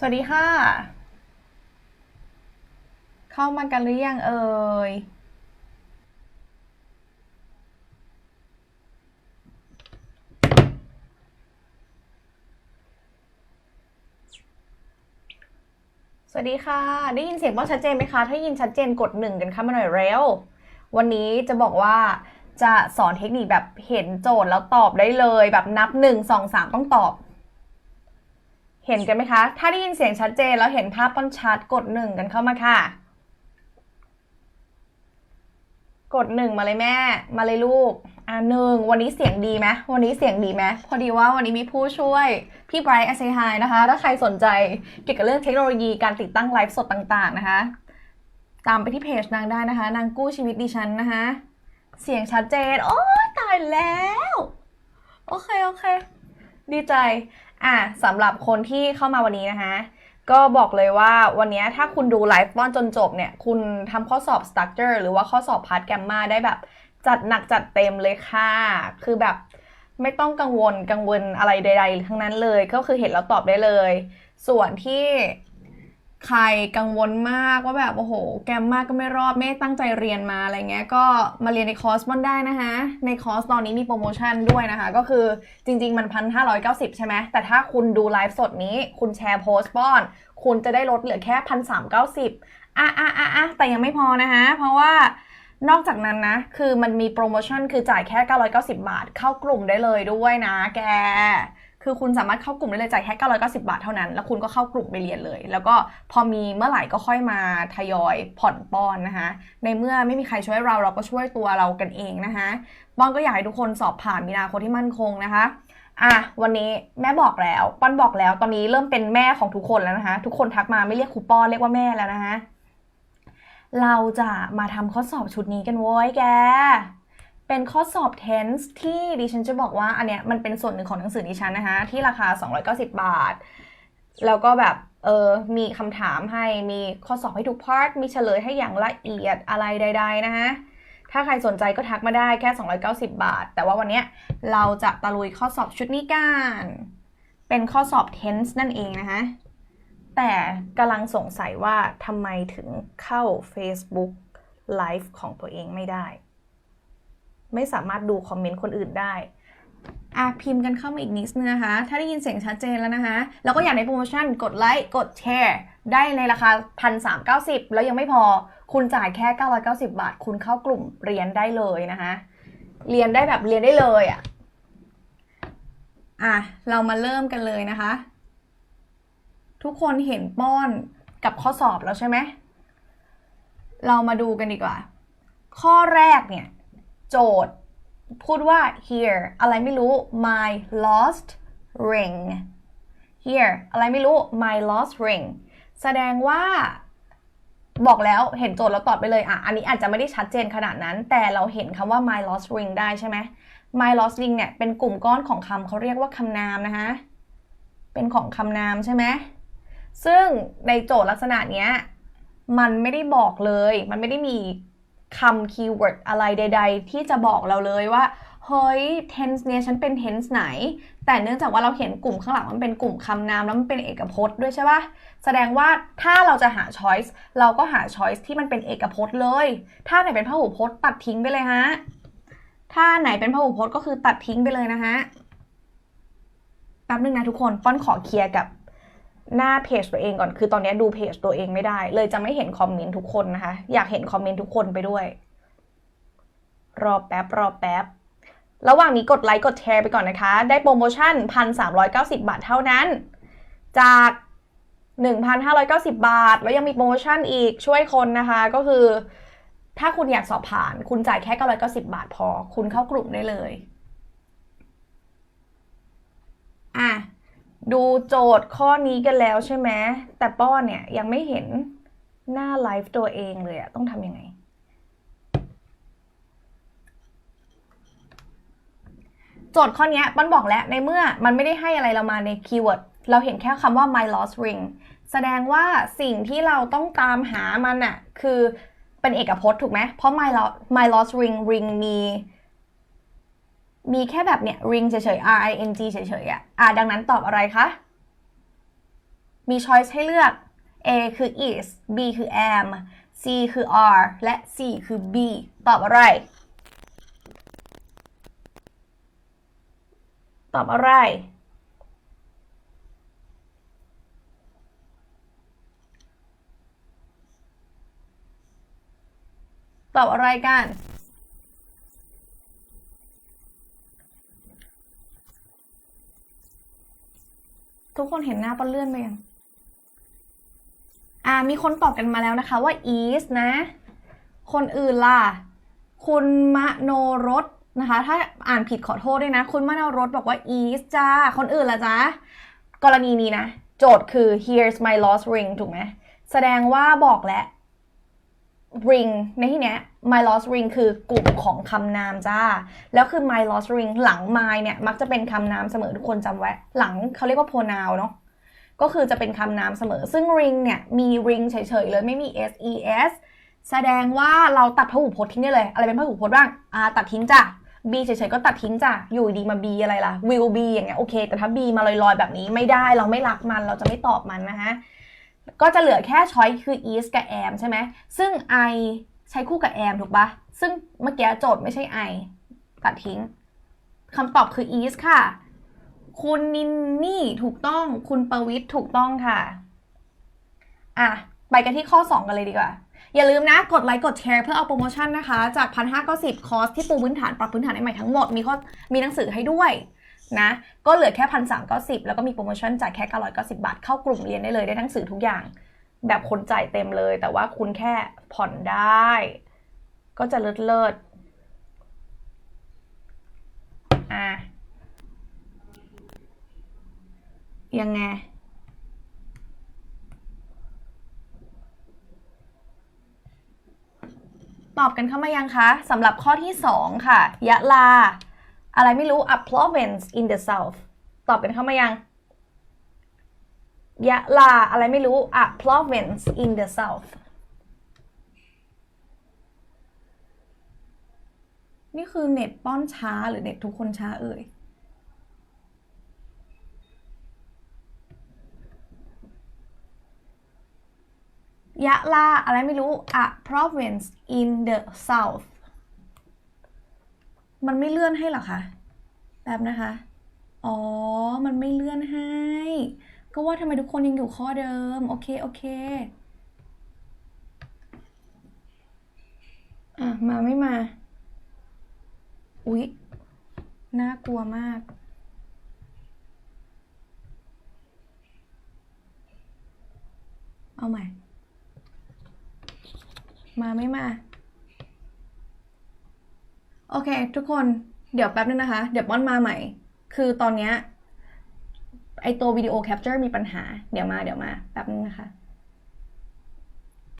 สวัสดีค่ะ เข้ามากันหรือยังเอ่ยสวัสดีค่ะ ได้ยินเสียงบ้างชัดเจนไหมคะ ถ้ายินชัดเจนกดหนึ่งกันเข้ามาหน่อยเร็ว วันนี้จะบอกว่าจะสอนเทคนิคแบบเห็นโจทย์แล้วตอบได้เลยแบบนับหนึ่งสองสามต้องตอบ เห็นกันไหมคะ ถ้าได้ยินเสียงชัดเจนแล้วเห็นภาพต้นชัดกดหนึ่งกันเข้ามาค่ะ กดหนึ่งมาเลยแม่ มาเลยลูก อ่าหนึ่งวันนี้เสียงดีไหมวันนี้เสียงดีไหมพอดีว่าวันนี้มีผู้ช่วยพี่ไบรท์อเซฮนะคะ ถ้าใครสนใจเกี่ยวกับเรื่องเทคโนโลยีการติดตั้งไลฟ์สดต่างๆนะคะ ตามไปที่เพจนางได้นะคะ นางกู้ชีวิตดิฉันนะคะ เสียงชัดเจน โอ้ยตายแล้ว โอเค โอเค ดีใจ อะสำหรับคนที่เข้ามาวันนี้นะคะ ก็บอกเลยว่าวันนี้ถ้าคุณดูไลฟ์ตอนจนจบเนี่ย คุณทำข้อสอบ structure หรือว่าข้อสอบพาร์ทแกมมาได้แบบจัดหนักจัดเต็มเลยค่ะ คือแบบไม่ต้องกังวลกังวลอะไรใด ๆ ทั้งนั้นเลย ก็คือเห็นแล้วตอบได้เลย ส่วนที่ ใครกังวลมากว่าแบบโอ้โห แกมมากก็ไม่รอดไม่ตั้งใจเรียนมาอะไรเงี้ยก็มาเรียนในคอร์สบอนได้นะคะ ในคอร์สตอนนี้มีโปรโมชั่นด้วยนะคะ ก็คือจริง ๆ มันพันห้าร้อยเก้าสิบใช่ไหมแต่ถ้าคุณดูไลฟ์สดนี้ คุณแชร์โพสต์บอน คุณจะได้ลดเหลือแค่พันสามเก้าสิบอะอะอะอะแต่ยังไม่พอนะคะ เพราะว่านอกจากนั้นนะ คือมันมีโปรโมชั่นคือจ่ายแค่ 990 บาท เข้ากลุ่มได้เลยด้วยนะแก คือคุณสามารถเข้ากลุ่มได้เลยจ่ายแค่ 990 บาทเท่านั้น แล้วคุณก็เข้ากลุ่มไปเรียนเลย แล้วก็พอมีเมื่อไหร่ก็ค่อยมาทยอยผ่อนป้อนนะคะ ในเมื่อไม่มีใครช่วยเราเราก็ช่วยตัวเรากันเองนะคะป้อนก็อยากให้ทุกคนสอบผ่านมีนาคตที่มั่นคงนะคะอะวันนี้แม่บอกแล้วป้อนบอกแล้วตอนนี้เริ่มเป็นแม่ของทุกคนแล้วนะคะ ทุกคนทักมาไม่เรียกครูป้อนเรียกว่าแม่แล้วนะคะเราจะมาทำข้อสอบชุดนี้กันโว้ยแก เป็นข้อสอบ tense ที่ดิฉันจะบอกว่าอันเนี้ยมันเป็นส่วนหนึ่งของหนังสือดิฉันนะคะ ที่ราคา 290 บาท แล้วก็แบบเออมีคำถามให้มีข้อสอบให้ทุกพาร์ทมีเฉลยให้อย่างละเอียดอะไรใด ๆ นะคะถ้าใครสนใจก็ทักมาได้แค่ 290 บาท แต่ว่าวันเนี้ยเราจะตะลุยข้อสอบชุดนี้กัน เป็นข้อสอบ tense นั่นเองนะคะแต่กำลังสงสัยว่าทำไมถึงเข้า Facebook Live ของตัวเองไม่ได้ ไม่สามารถดูคอมเมนต์คนอื่นได้อะพิมพ์กันเข้ามาอีกนิดนึงนะคะ ถ้าได้ยินเสียงชัดเจนแล้วนะคะ แล้วก็อยากในโปรโมชั่นกดไลค์กดแชร์ได้ในราคา 1,390 แล้วยังไม่พอคุณจ่ายแค่ 990 บาท คุณเข้ากลุ่มเรียนได้เลยนะคะ เรียนได้แบบเรียนได้เลยอะอะเรามาเริ่มกันเลยนะคะ ทุกคนเห็นป้อนกับข้อสอบแล้วใช่ไหมเรามาดูกันดีกว่า ข้อแรกเนี่ย โจทย์ พูดว่า here อะไรไม่รู้ my lost ring here อะไรไม่รู้ my lost ring แสดงว่าบอกแล้วเห็นโจทย์แล้วตอบไปเลยอะ อันนี้อาจจะไม่ได้ชัดเจนขนาดนั้น แต่เราเห็นคำว่า my lost ring ได้ใช่ไหม my lost ring เนี่ย เป็นกลุ่มก้อนของคำเขาเรียกว่าคำนามนะคะ เป็นของคำนามใช่ไหม ซึ่งในโจทย์ลักษณะเนี้ย มันไม่ได้บอกเลย มันไม่ได้มี คำคีย์เวิร์ดอะไรใด ๆ ที่จะบอกเราเลยว่าเฮ้ย tense เนี่ยฉันเป็น tense ไหน แต่เนื่องจากว่าเราเห็นกลุ่มข้างหลังมันเป็นกลุ่มคำนามแล้วมันเป็นเอกพจน์ด้วยใช่ปะแสดงว่าถ้าเราจะหา choice เราก็หา choice ที่มันเป็นเอกพจน์เลย ถ้าไหนเป็นพหูพจน์ตัดทิ้งไปเลยฮะ ถ้าไหนเป็นพหูพจน์ก็คือตัดทิ้งไปเลยนะฮะ แป๊บนึงนะทุกคนป้อนขอเคลียร์กับ หน้าเพจตัวเองก่อน คือตอนนี้ดูเพจตัวเองไม่ได้ เลยจะไม่เห็นคอมเมนต์ทุกคนนะคะ อยากเห็นคอมเมนต์ทุกคนไปด้วย รอแป๊บ รอแป๊บ ระหว่างนี้กดไลค์กดแชร์ไปก่อนนะคะ ได้โปรโมชั่น 1,390 บาทเท่านั้น จาก 1,590 บาท แล้วยังมีโปรโมชั่นอีกช่วยคนนะคะ ก็คือ ถ้าคุณอยากสอบผ่าน คุณจ่ายแค่990 บาทพอ คุณเข้ากลุ่มได้เลย อะ ดูโจทย์ข้อนี้กันแล้วใช่ไหมแต่ป้อนเนี่ยยังไม่เห็นหน้าไลฟ์ตัวเองเลยอะต้องทำยังไง โจทย์ข้อนี้ป้อนบอกแล้วในเมื่อมันไม่ได้ให้อะไรเรามาในคีย์เวิร์ดเราเห็นแค่คำว่า my lost ring แสดงว่าสิ่งที่เราต้องตามหามันอะคือเป็นเอกพจน์ถูกไหมเพราะ my lost my lost ring ring มี มีแค่แบบเนี่ย ring เฉยๆ r i n g เฉยๆอะอะดังนั้นตอบอะไรคะ มี choice ให้เลือก A คือ is B คือ am C คือ are และ C คือ be ตอบอะไร ตอบอะไร ตอบอะไรกัน ทุกคนเห็นหน้าป้าเลื่อนไปยัง อ่า มีคนตอบกันมาแล้วนะคะว่า is นะ คนอื่นล่ะ คุณมโนรสนะคะ ถ้าอ่านผิดขอโทษด้วยนะ คุณมโนรสบอกว่า is จ้า คนอื่นล่ะจ๊ะกรณีนี้นะ โจทย์คือ here's my lost ring ถูกไหม แสดงว่าบอกแล้ว ring ในที่เนี้ย my lost ring คือกลุ่มของคำนามจ้า แล้วคือ my lost ring หลัง my เนี่ย มักจะเป็นคำนามเสมอทุกคนจำไว้ หลังเขาเรียกว่า pronoun เนาะก็คือจะเป็นคำนามเสมอ ซึ่ง ring เนี่ย มี ring เฉยๆเลยไม่มี ses แสดงว่าเราตัดพหูพจน์ทิ้งได้เลย อะไรเป็นพหูพจน์บ้างอ่าตัดทิ้งจ้ะ b เฉยๆก็ตัดทิ้งจ้ะ อยู่ดีมา b อะไรล่ะ will be อย่างเงี้ยโอเค แต่ถ้า b มาลอยๆแบบนี้ไม่ได้เราไม่รักมันเราจะไม่ตอบมันนะฮะก็จะเหลือแค่ choice คือ is กับ am ใช่ไหมซึ่ง I ใช้คู่กับ am ถูกปะซึ่งเมื่อกี้โจทย์ไม่ใช่ I ตัดทิ้งคำตอบคือ is ค่ะ คุณนินนี่ถูกต้อง คุณประวิทย์ถูกต้องค่ะ อะ ไปกันที่ข้อ 2 กันเลยดีกว่า อย่าลืมนะ กดไลค์ กดแชร์เพื่อเอาโปรโมชั่นนะคะ จากพันห้าก็สิบคอร์สที่ปูพื้นฐาน ปรับพื้นฐานใหม่ทั้งหมด มีข้อ มีหนังสือให้ด้วยนะ ก็เหลือแค่พันสามก็สิบแล้วก็มีโปรโมชั่นจ่ายแค่เก้าร้อยก็สิบาท เข้ากลุ่มเรียนได้เลย ได้หนังสือทุกอย่าง แบบคนจ่ายเต็มเลย แต่ว่าคุณแค่ผ่อนได้ ก็จะเลิศเลิศอะยังไงตอบกันเข้ามายังคะสำหรับข้อที่ 2 ค่ะ ยะลา อะไรไม่รู้ a province in the south ตอบกันเข้ามายัง ยะลาอะไรไม่รู้ a province in the south นี่คือเน็ตป้อนช้าหรือเน็ตทุกคนช้าเอ่ยยะลาอะไรไม่รู้ a province in the south มันไม่เลื่อนให้หรอคะ แบบนะคะ อ๋อ มันไม่เลื่อนให้ ก็ว่าทำไมทุกคนยังอยู่ข้อเดิม โอเค โอเคอะมาไม่มา อุ๊ย น่ากลัวมาก เอาใหม่ มาไม่มา โอเค ทุกคน เดี๋ยวแป๊บนึงนะคะ เดี๋ยวป้อนมาใหม่ คือตอนเนี้ย ไอตัววิดีโอแคปเจอร์มีปัญหาเดี๋ยวมาเดี๋ยวมาแป๊บนึงนะคะ